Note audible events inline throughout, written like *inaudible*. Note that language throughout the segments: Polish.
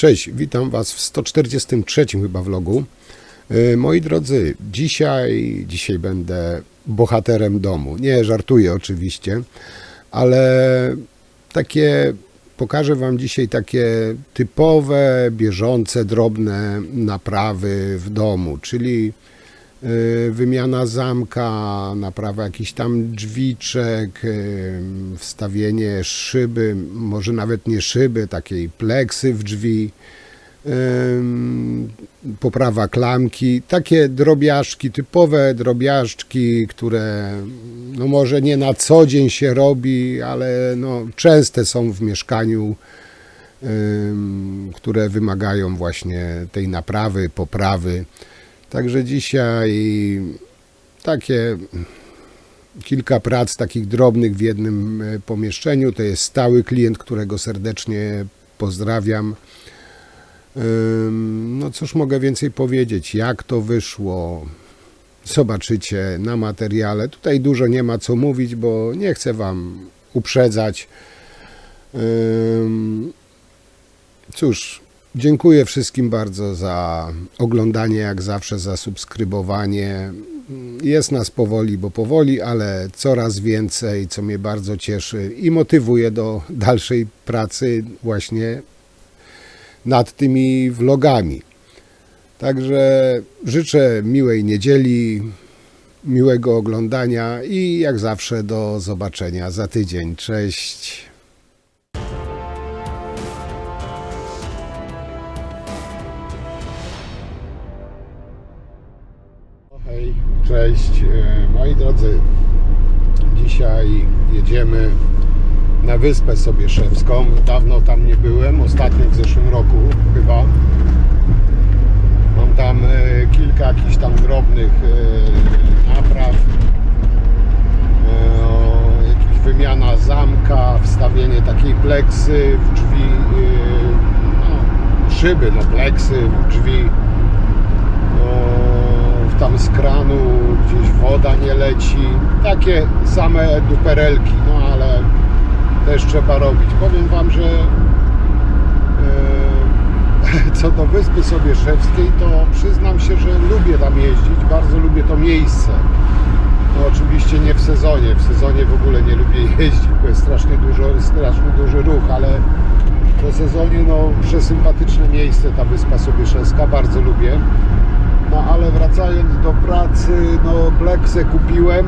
Cześć, witam Was w 143 chyba vlogu. E, Moi drodzy, dzisiaj, dzisiaj będę bohaterem domu. Nie, żartuję oczywiście, ale takie pokażę Wam dzisiaj takie typowe, bieżące, drobne naprawy w domu, czyli y, wymiana zamka, naprawa jakichś tam drzwiczek, y, wstawienie szyby, może nawet nie szyby, takiej pleksy w drzwi, ym, poprawa klamki, takie drobiażdżki, typowe drobiażdżki, które no może nie na co dzień się robi, ale no częste są w mieszkaniu, które wymagają właśnie tej naprawy, poprawy. Także dzisiaj takie kilka prac takich drobnych w jednym e, pomieszczeniu. To jest stały klient, którego serdecznie pozdrawiam. No cóż mogę więcej powiedzieć, jak to wyszło. Zobaczycie na materiale. Tutaj dużo nie ma co mówić, bo nie chcę Wam uprzedzać. Cóż, dziękuję wszystkim bardzo za oglądanie, jak zawsze, za subskrybowanie. Jest nas powoli, bo powoli, ale coraz więcej, co mnie bardzo cieszy i motywuje do dalszej pracy właśnie nad tymi vlogami. Także życzę miłej niedzieli, miłego oglądania i jak zawsze do zobaczenia za tydzień. Cześć. Cześć e, moi drodzy. Dzisiaj jedziemy na Wyspę Sobieszewską. Dawno tam nie byłem, ostatnio w zeszłym roku chyba. Mam tam e, kilka jakichś tam drobnych e, napraw. O, Jakaś wymiana zamka, wstawienie takiej pleksy w drzwi, no, szyby, no pleksy w drzwi. O, tam z kranu gdzieś woda nie leci. Takie same duperelki, no ale też trzeba robić. Powiem Wam, że e, *laughs* co do Wyspy Sobieszewskiej, to przyznam się, że lubię tam jeździć, bardzo lubię to miejsce. No oczywiście nie w sezonie, w sezonie w ogóle nie lubię *laughs* jeździć, bo jest strasznie, dużo, strasznie duży ruch, ale po sezonie no przesympatyczne miejsce ta Wyspa Sobieszewska, bardzo lubię. No ale wracając do pracy, no pleksę kupiłem,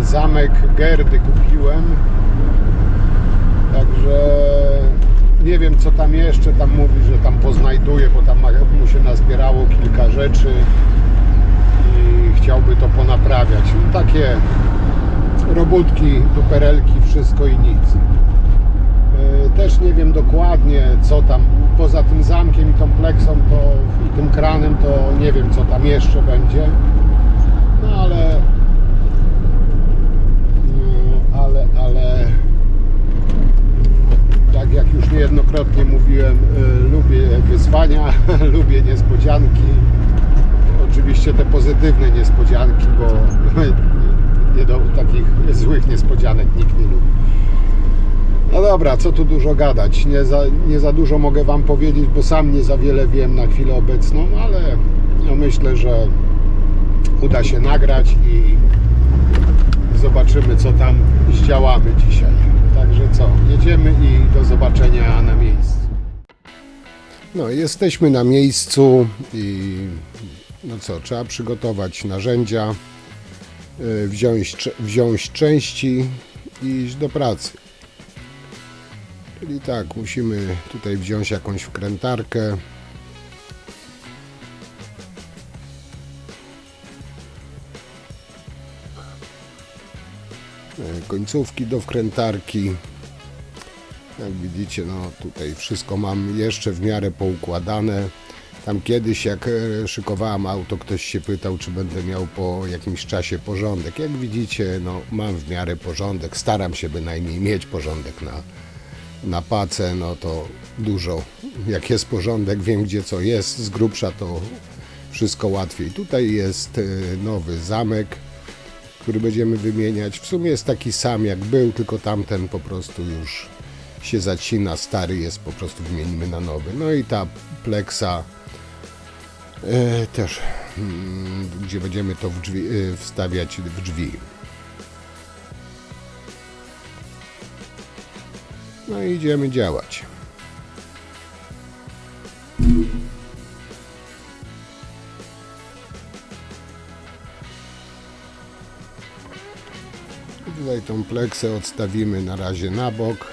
e, zamek Gerdy kupiłem, także nie wiem co tam jeszcze, tam mówi, że tam poznajduje, bo tam mu się nazbierało kilka rzeczy i chciałby to ponaprawiać. No, takie robótki, duperelki, wszystko i nic. E, Też nie wiem dokładnie co tam, poza tym zamkiem i tą pleksą to, i tym kranem to nie wiem co tam jeszcze będzie. No ale no, ale, ale tak jak już niejednokrotnie mówiłem, y, lubię wyzwania, *laughs* lubię niespodzianki. Oczywiście te pozytywne niespodzianki, bo *laughs* nie do takich złych niespodzianek nikt nie lubi. No dobra, co tu dużo gadać. Nie za, nie za dużo mogę Wam powiedzieć, bo sam nie za wiele wiem na chwilę obecną, ale no myślę, że uda się nagrać i zobaczymy, co tam zdziałamy dzisiaj. Także co, jedziemy i do zobaczenia na miejscu. No, jesteśmy na miejscu i no co, trzeba przygotować narzędzia, y, wziąć, wziąć części i iść do pracy. Czyli tak, musimy tutaj wziąć jakąś wkrętarkę. E, Końcówki do wkrętarki. Jak widzicie, no tutaj wszystko mam jeszcze w miarę poukładane. Tam kiedyś, jak e, szykowałem auto, ktoś się pytał, czy będę miał po jakimś czasie porządek. Jak widzicie, no mam w miarę porządek. Staram się bynajmniej mieć porządek na, na pacę, no to dużo. Jak jest porządek, wiem gdzie co jest, z grubsza to wszystko łatwiej. Tutaj jest e, nowy zamek, który będziemy wymieniać. W sumie jest taki sam jak był, tylko tamten po prostu już się zacina, stary jest, po prostu wymienimy na nowy. No i ta pleksa e, też, mm, gdzie będziemy to w drzwi, e, wstawiać w drzwi. No i idziemy działać. Tutaj tą pleksę odstawimy na razie na bok.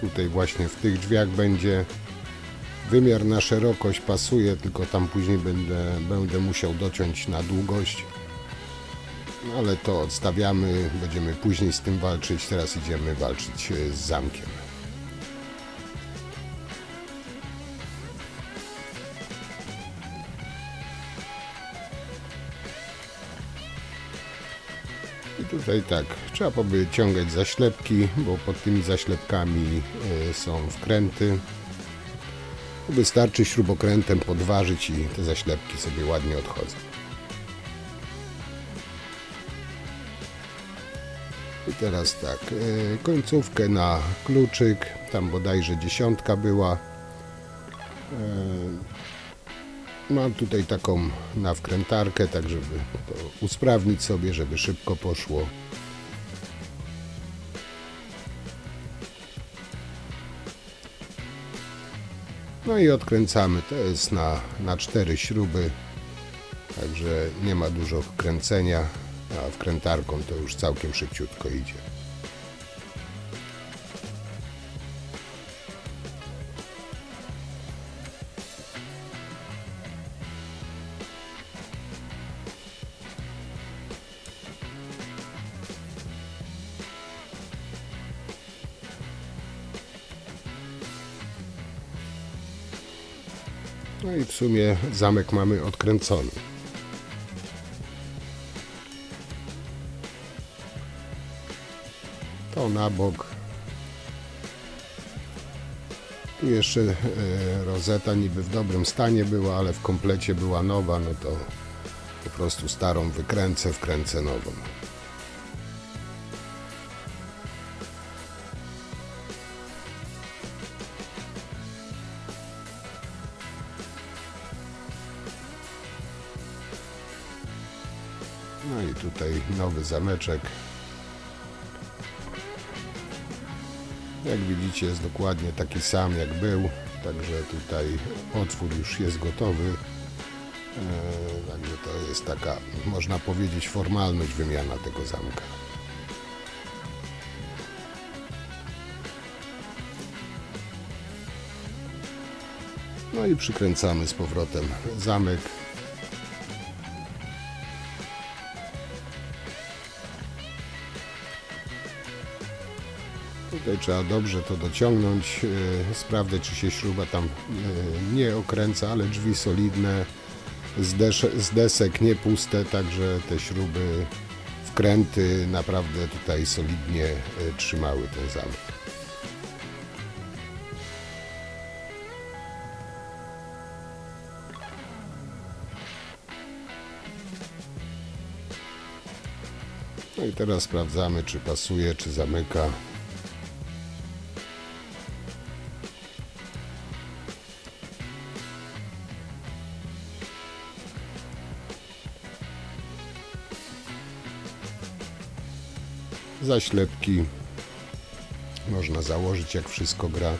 Tutaj właśnie w tych drzwiach będzie. Wymiar na szerokość pasuje, tylko tam później będę, będę musiał dociąć na długość. No ale to odstawiamy, będziemy później z tym walczyć. Teraz idziemy walczyć e, z zamkiem. Tutaj tak, trzeba powyciągać zaślepki, bo pod tymi zaślepkami e, są wkręty. Wystarczy śrubokrętem podważyć i te zaślepki sobie ładnie odchodzą. I teraz tak, e, końcówkę na kluczyk, tam bodajże dziesiątka była. Mam tutaj taką nawkrętarkę, tak żeby to usprawnić sobie, żeby szybko poszło. No i odkręcamy. To jest na, na cztery śruby, także nie ma dużo kręcenia, a wkrętarką to już całkiem szybciutko idzie. No i w sumie zamek mamy odkręcony. To na bok. Tu jeszcze e, rozeta niby w dobrym stanie była, ale w komplecie była nowa, no to po prostu starą wykręcę, wkręcę nową. Zameczek. Jak widzicie jest dokładnie taki sam jak był, także tutaj otwór już jest gotowy. Eee, Także to jest taka, można powiedzieć, formalność wymiana tego zamka. No i przykręcamy z powrotem zamek. Tutaj trzeba dobrze to dociągnąć, e, sprawdzać czy się śruba tam e, nie okręca, ale drzwi solidne, z, desek nie puste, także te śruby, wkręty naprawdę tutaj solidnie e, trzymały ten zamek. No i teraz sprawdzamy czy pasuje, czy zamyka. Zaślepki. Można założyć jak wszystko gra.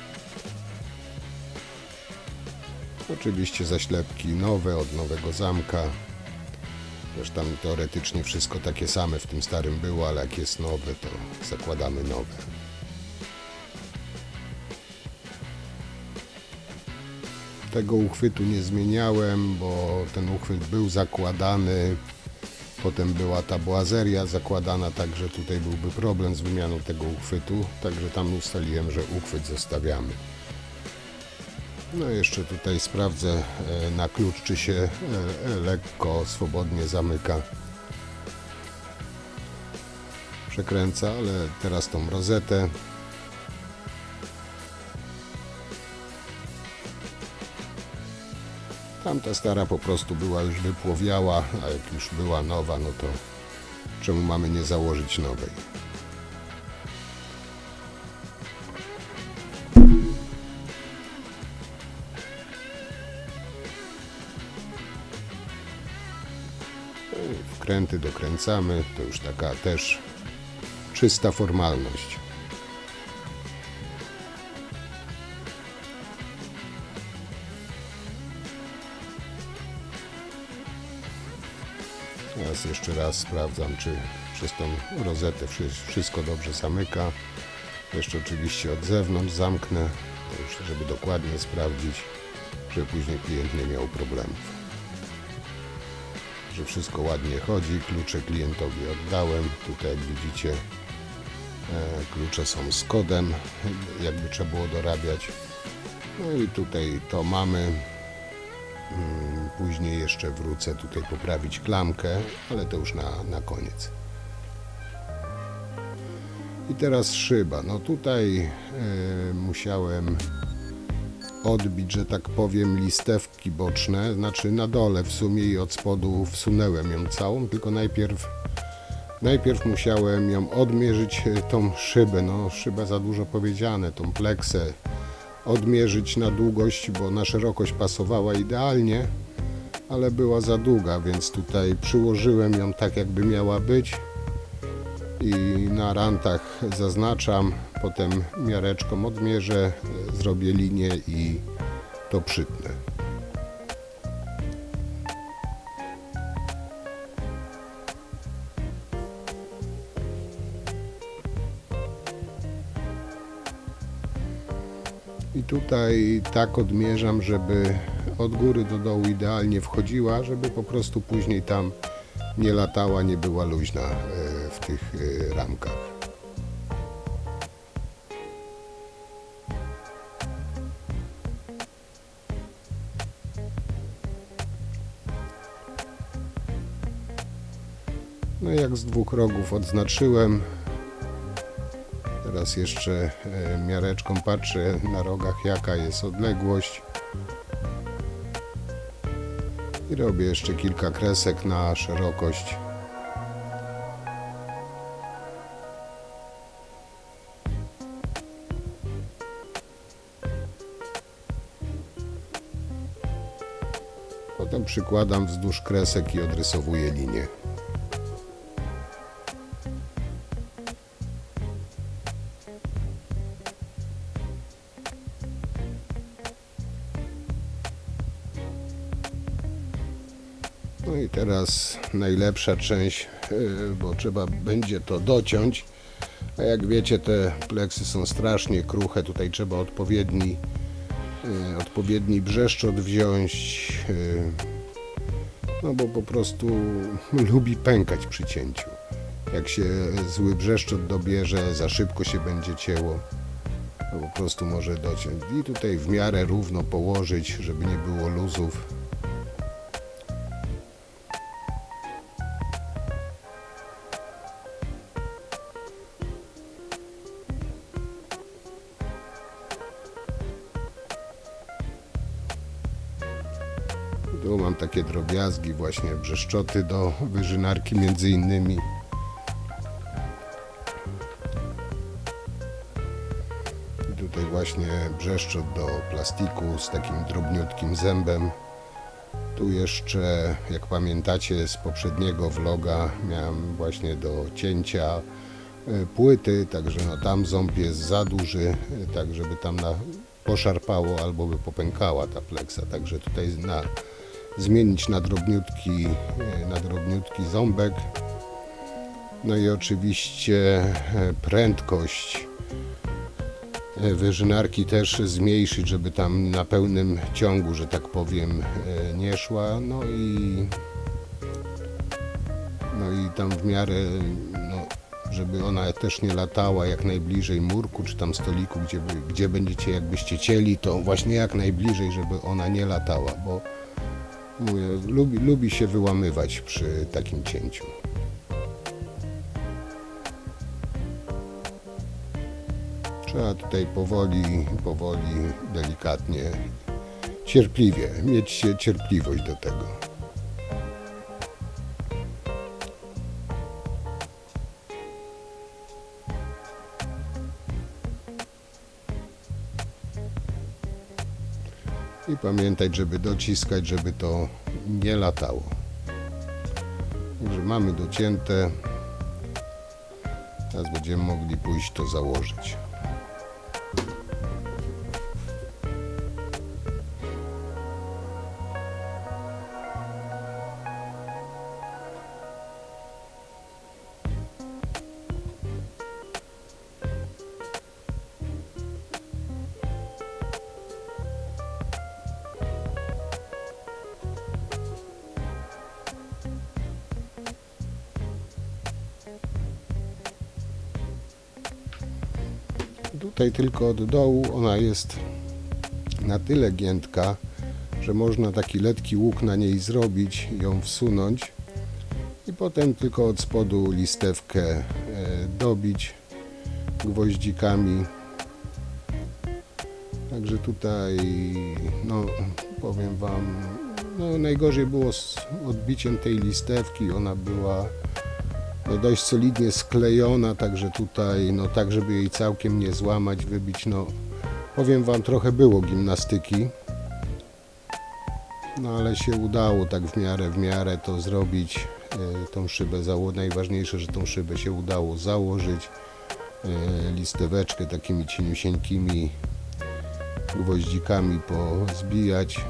Oczywiście zaślepki nowe od nowego zamka. Też tam teoretycznie wszystko takie same w tym starym było ale jak jest nowe to zakładamy nowe. Tego uchwytu nie zmieniałem bo ten uchwyt był zakładany Potem była ta boazeria zakładana, także tutaj byłby problem z wymianą tego uchwytu, także tam ustaliłem, że uchwyt zostawiamy. No jeszcze tutaj sprawdzę e, na klucz, czy się e, lekko, swobodnie zamyka. Przekręca, ale teraz tą rozetę Tamta stara po prostu była już wypłowiała, a jak już była nowa, no to czemu mamy nie założyć nowej? No wkręty dokręcamy, to już taka też czysta formalność. Jeszcze raz sprawdzam, czy przez tą rozetę wszy- wszystko dobrze zamyka. Jeszcze oczywiście od zewnątrz zamknę, żeby dokładnie sprawdzić, żeby później klient nie miał problemów. Że wszystko ładnie chodzi, klucze klientowi oddałem. Tutaj jak widzicie e, klucze są z kodem, jakby trzeba było dorabiać. No i tutaj to mamy. Mm, Później jeszcze wrócę tutaj poprawić klamkę, ale to już na, na koniec. I teraz szyba. No tutaj e, musiałem odbić, że tak powiem, listewki boczne, znaczy na dole w sumie i od spodu wsunęłem ją całą, tylko najpierw najpierw musiałem ją odmierzyć e, tą szybę, no szyba za dużo powiedziane, tą pleksę odmierzyć na długość, bo na szerokość pasowała idealnie, ale była za długa, więc tutaj przyłożyłem ją tak jakby miała być i na rantach zaznaczam, potem miareczką odmierzę, zrobię linię i to przytnę. I tutaj tak odmierzam, żeby od góry do dołu idealnie wchodziła, żeby po prostu później tam nie latała, nie była luźna e, w tych e, ramkach. No jak z dwóch rogów odznaczyłem, Teraz jeszcze e, miareczką patrzę na rogach, jaka jest odległość. I robię jeszcze kilka kresek na szerokość. Potem przykładam wzdłuż kresek i odrysowuję linię. Teraz najlepsza część, yy, bo trzeba będzie to dociąć. A jak wiecie, te pleksy są strasznie kruche. Tutaj trzeba odpowiedni, yy, odpowiedni brzeszczot wziąć. yy, No bo po prostu *laughs* lubi pękać przy cięciu. Jak się zły brzeszczot dobierze, za szybko się będzie cięło. Po prostu może dociąć. I tutaj w miarę równo położyć, żeby nie było luzów. Tu mam takie drobiazgi, właśnie brzeszczoty do wyżynarki między innymi. I tutaj właśnie brzeszczot do plastiku z takim drobniutkim zębem. Tu jeszcze, jak pamiętacie z poprzedniego vloga, miałem właśnie do cięcia e, płyty, także no tam ząb jest za duży, e, tak żeby tam na, poszarpało albo by popękała ta pleksa, także tutaj na, zmienić na drobniutki, e, na drobniutki ząbek. No i oczywiście e, prędkość e, wyżynarki też zmniejszyć, żeby tam na pełnym ciągu, że tak powiem, nie szła. No i no i tam w miarę, no, żeby ona też nie latała jak najbliżej murku czy tam stoliku, gdzie, gdzie będziecie jakbyście cieli, to właśnie jak najbliżej, żeby ona nie latała, bo mówię, lubi, lubi się wyłamywać przy takim cięciu. Trzeba tutaj powoli, powoli, delikatnie, cierpliwie, mieć cierpliwość do tego. Pamiętać, żeby dociskać, żeby to nie latało. Także mamy docięte. Teraz będziemy mogli pójść to założyć. Tutaj tylko od dołu ona jest na tyle giętka, że można taki letki łuk na niej zrobić, ją wsunąć i potem tylko od spodu listewkę e, dobić gwoździkami. Także tutaj, no powiem Wam, no najgorzej było z odbiciem tej listewki. Ona była dość solidnie sklejona, także tutaj, no tak, żeby jej całkiem nie złamać, wybić, no powiem Wam, trochę było gimnastyki. No ale się udało tak w miarę, w miarę to zrobić, e, tą szybę zało. Najważniejsze, że tą szybę się udało założyć. E, listeweczkę takimi cieniusieńkimi gwoździkami pozbijać.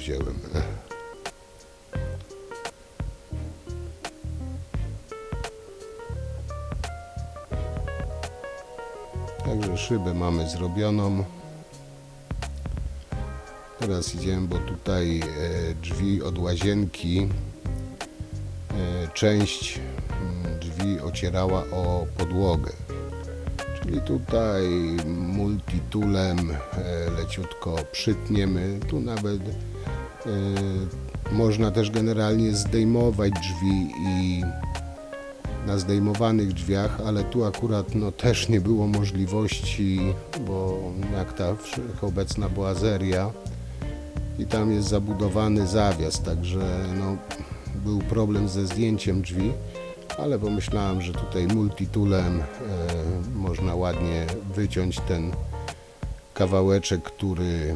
Wziąłem. Także szybę mamy zrobioną. Teraz idziemy, bo tutaj e, drzwi od łazienki, e, część mm, drzwi ocierała o podłogę. Czyli tutaj multitulem e, leciutko przytniemy. Tu nawet można też generalnie zdejmować drzwi i na zdejmowanych drzwiach, ale tu akurat no, też nie było możliwości, bo jak ta wszechobecna boazeria i tam jest zabudowany zawias, także no, był problem ze zdjęciem drzwi ale pomyślałem, że tutaj multitulem e, można ładnie wyciąć ten kawałeczek, który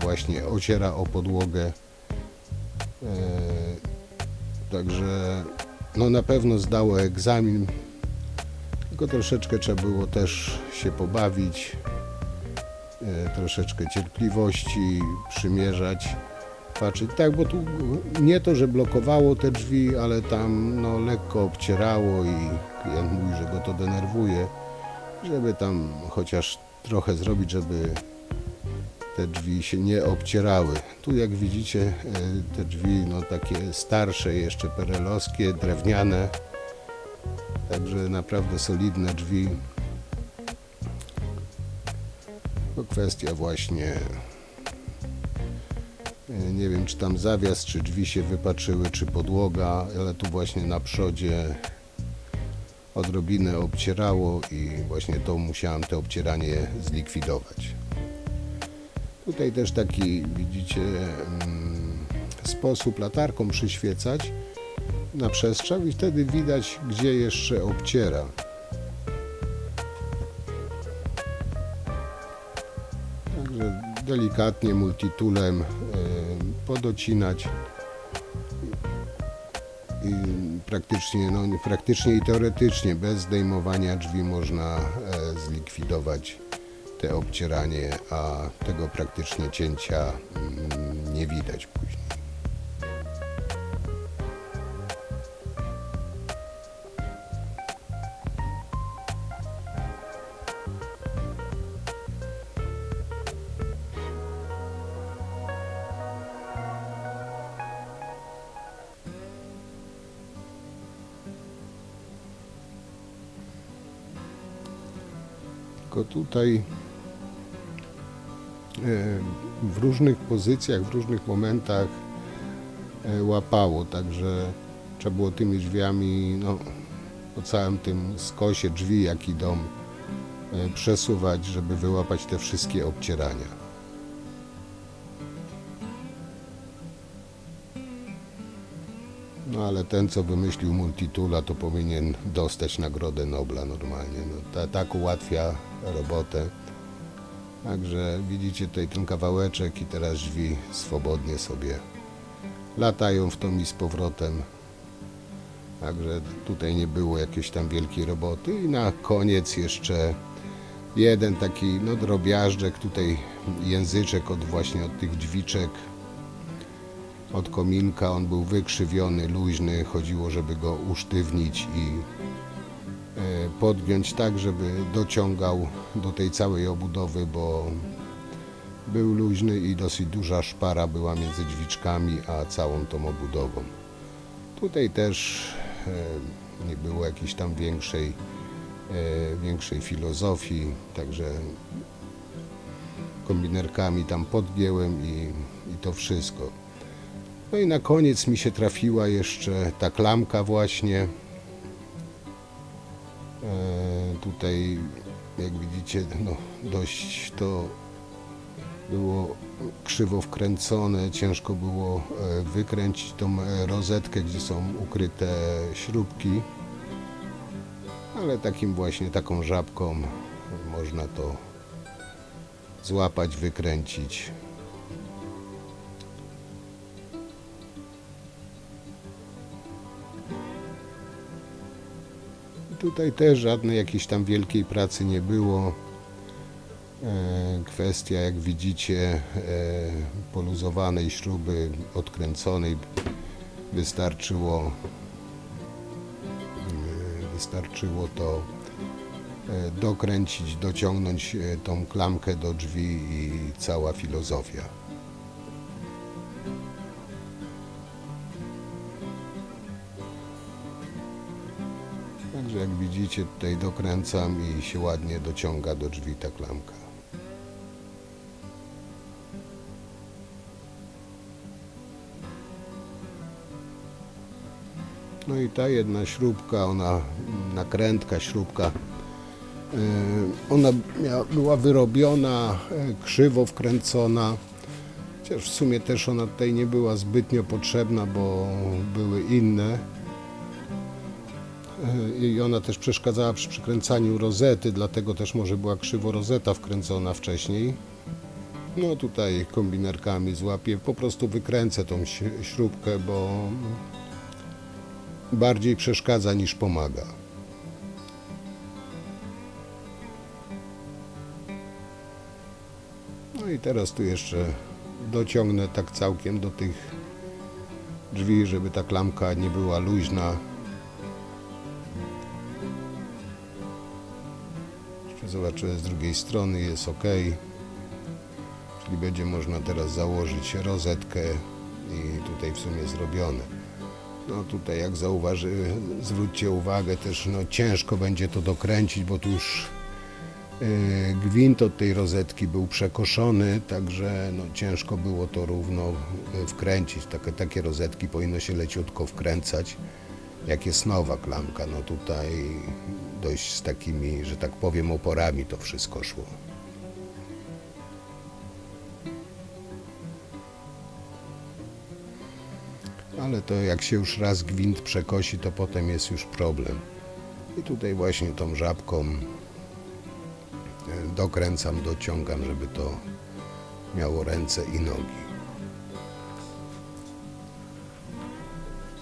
właśnie ociera o podłogę. E, także no na pewno zdało egzamin, tylko troszeczkę trzeba było też się pobawić, e, troszeczkę cierpliwości, przymierzać patrzeć. Tak, bo tu nie to, że blokowało te drzwi, ale tam no, lekko obcierało i klient mówi, że go to denerwuje, żeby tam chociaż trochę zrobić, żeby te drzwi się nie obcierały. Tu jak widzicie e, te drzwi no takie starsze jeszcze perelowskie, drewniane, także naprawdę solidne drzwi. To kwestia właśnie E, Nie wiem, czy tam zawias, czy drzwi się wypaczyły, czy podłoga, ale tu właśnie na przodzie odrobinę obcierało i właśnie to musiałem to obcieranie zlikwidować. Tutaj też taki, widzicie, mm, sposób latarką przyświecać na przestrzał i wtedy widać, gdzie jeszcze obciera. Także delikatnie multitulem e, podocinać i praktycznie, no, praktycznie i teoretycznie bez zdejmowania drzwi można e, zlikwidować te obcieranie, a tego praktycznie cięcia mm, nie widać później. Tutaj w różnych pozycjach, w różnych momentach e, łapało, także trzeba było tymi drzwiami, no, po całym tym skosie drzwi, jak dom e, przesuwać, żeby wyłapać te wszystkie obcierania. No ale ten, co wymyślił Multitula, to powinien dostać Nagrodę Nobla normalnie. No, ta, tak ułatwia robotę. Także widzicie tutaj ten kawałeczek i teraz drzwi swobodnie sobie latają w tom i z powrotem. Także tutaj nie było jakiejś tam wielkiej roboty. I na koniec jeszcze jeden taki no, drobiażdżek, tutaj języczek od właśnie od tych drzwiczek od kominka. On był wykrzywiony, luźny. Chodziło, żeby go usztywnić i podgiąć tak, żeby dociągał do tej całej obudowy, bo był luźny i dosyć duża szpara była między drzwiczkami a całą tą obudową. Tutaj też e, nie było jakiejś tam większej, e, większej filozofii, także kombinerkami tam podgięłem i, i to wszystko. No i na koniec mi się trafiła jeszcze ta klamka właśnie. Tutaj jak widzicie no, dość to było krzywo wkręcone, ciężko było e, wykręcić tą e, rozetkę, gdzie są ukryte śrubki. Ale takim właśnie taką żabką można to złapać, wykręcić. Tutaj też żadnej jakiejś tam wielkiej pracy nie było. E, Kwestia, jak widzicie, e, poluzowanej śruby, odkręconej wystarczyło e, wystarczyło to dokręcić, dociągnąć tą klamkę do drzwi i cała filozofia. Jak widzicie tutaj dokręcam i się ładnie dociąga do drzwi ta klamka. No i ta jedna śrubka, ona nakrętka, śrubka, yy, ona była wyrobiona, yy, krzywo wkręcona. Chociaż w sumie też ona tutaj nie była zbytnio potrzebna, bo były inne. Yy, I ona też przeszkadzała przy przykręcaniu rozety, dlatego też może była krzywo rozeta wkręcona wcześniej. No tutaj kombinerkami złapię, po prostu wykręcę tą śrubkę, bo bardziej przeszkadza niż pomaga. No i teraz tu jeszcze dociągnę tak całkiem do tych drzwi, żeby ta klamka nie była luźna. Zobaczyłem z drugiej strony, jest ok. Czyli będzie można teraz założyć rozetkę i tutaj w sumie zrobione. No tutaj jak zauważy, zwróćcie uwagę też, no ciężko będzie to dokręcić, bo tu już yy, gwint od tej rozetki był przekoszony, także no ciężko było to równo yy, wkręcić. Takie, takie rozetki powinno się leciutko wkręcać, jak jest nowa klamka. No tutaj dość z takimi, że tak powiem, oporami to wszystko szło. Ale to jak się już raz gwint przekosi, to potem jest już problem. I tutaj właśnie tą żabką e, dokręcam, dociągam, żeby to miało ręce i nogi.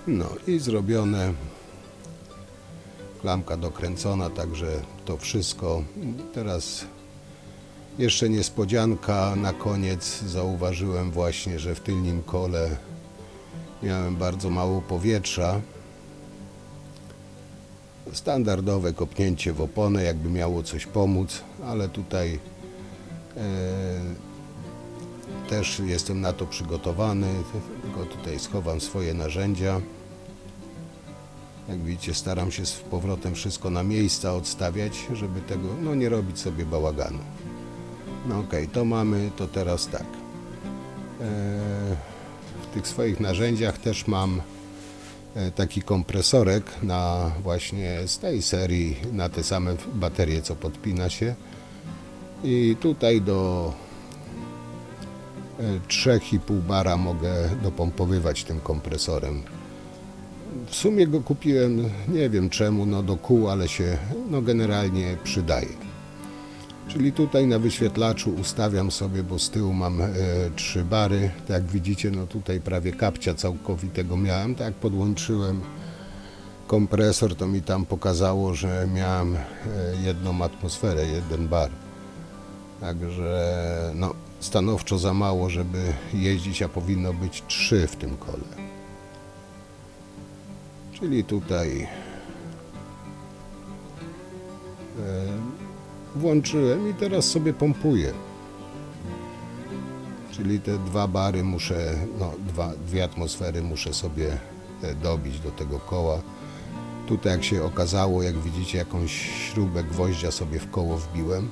No i zrobione. Klamka dokręcona, także to wszystko. Teraz jeszcze niespodzianka na koniec. Zauważyłem właśnie, że w tylnym kole miałem bardzo mało powietrza. Standardowe kopnięcie w oponę, jakby miało coś pomóc, ale tutaj e, też jestem na to przygotowany. Tylko tutaj schowam swoje narzędzia. Jak widzicie, staram się z powrotem wszystko na miejsca odstawiać, żeby tego, no nie robić sobie bałaganu. No okej, to mamy, to teraz tak. E, w tych swoich narzędziach też mam e, taki kompresorek na właśnie z tej serii, na te same baterie, co podpina się. I tutaj do e, 3,5 bara mogę dopompowywać tym kompresorem. W sumie go kupiłem, nie wiem czemu, no do kół, ale się no generalnie przydaje. Czyli tutaj na wyświetlaczu ustawiam sobie, bo z tyłu mam e, trzy bary. Tak jak widzicie, no tutaj prawie kapcia całkowitego miałem. Tak jak podłączyłem kompresor, to mi tam pokazało, że miałem e, jedną atmosferę, jeden bar. Także no, stanowczo za mało, żeby jeździć, a powinno być trzy w tym kole. Czyli tutaj e, włączyłem i teraz sobie pompuję. Czyli te dwa bary muszę, no dwa, dwie atmosfery muszę sobie e, dobić do tego koła. Tutaj jak się okazało, jak widzicie, jakąś śrubę gwoździa sobie w koło wbiłem.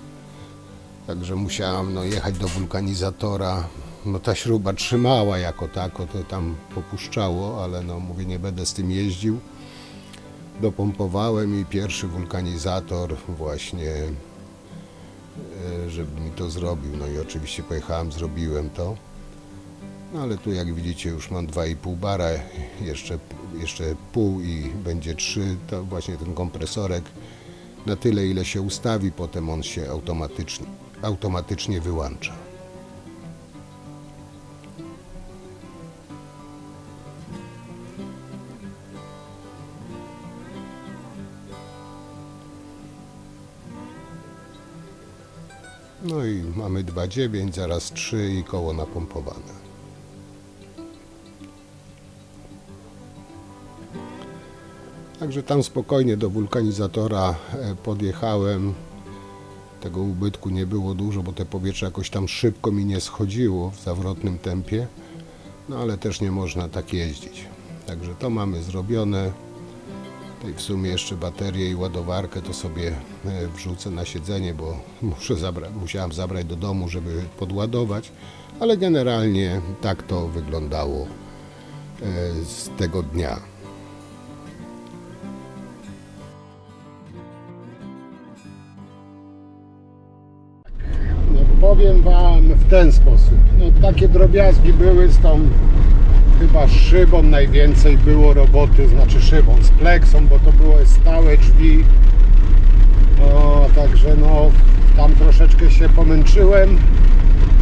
Także musiałem no, jechać do wulkanizatora. No ta śruba trzymała jako tako, to tam popuszczało, ale no mówię, nie będę z tym jeździł. Dopompowałem i pierwszy wulkanizator właśnie, e, żeby mi to zrobił. No i oczywiście pojechałem, zrobiłem to. No ale tu jak widzicie już mam 2,5 bara, jeszcze, jeszcze pół i będzie 3, to właśnie ten kompresorek na tyle ile się ustawi, potem on się automatycznie, automatycznie wyłącza. Mamy 2,9, zaraz 3 i koło napompowane. Także tam spokojnie do wulkanizatora e, podjechałem. Tego ubytku nie było dużo, bo te powietrze jakoś tam szybko mi nie schodziło w zawrotnym tempie. No ale też nie można tak jeździć. Także to mamy zrobione. Tutaj w sumie jeszcze baterię i ładowarkę to sobie e, wrzucę na siedzenie, bo *laughs* muszę zabra- musiałem zabrać do domu, żeby podładować. Ale generalnie tak to wyglądało e, z tego dnia. No powiem Wam w ten sposób. No takie drobiazgi były z tą chyba szybą najwięcej było roboty, znaczy szybą, z pleksą, bo to były stałe drzwi. No także no tam troszeczkę się pomęczyłem.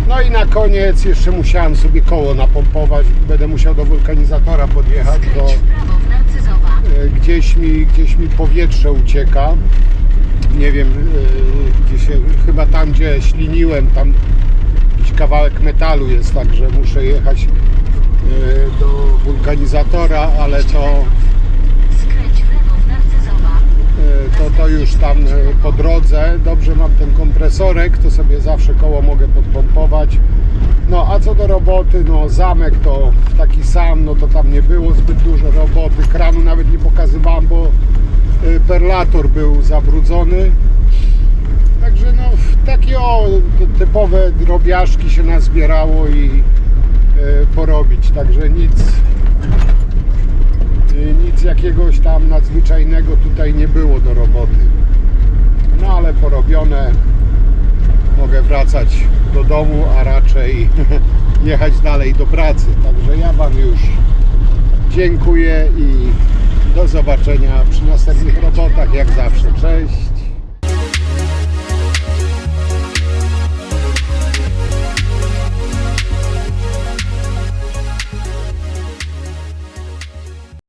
No i na koniec jeszcze musiałem sobie koło napompować. Będę musiał do wulkanizatora podjechać, bo e, gdzieś mi, gdzieś mi powietrze ucieka. Nie wiem, e, gdzie się, chyba tam gdzie śliniłem, tam jakiś kawałek metalu jest, także muszę jechać do wulkanizatora, ale to, e, to, to już tam e, po drodze. Dobrze mam ten kompresorek, to sobie zawsze koło mogę podpompować. No a co do roboty, no zamek to taki sam, no to tam nie było zbyt dużo roboty. Kranu nawet nie pokazywałem, bo y, perlator był zabrudzony. Także no takie o typowe drobiażdżki się nazbierało i y, porobić. Także nic, y, nic jakiegoś tam nadzwyczajnego tutaj nie było do roboty. No ale porobione mogę wracać do domu, a raczej *laughs* jechać dalej do pracy. Także ja Wam już dziękuję i do zobaczenia przy następnych robotach jak zawsze. Cześć!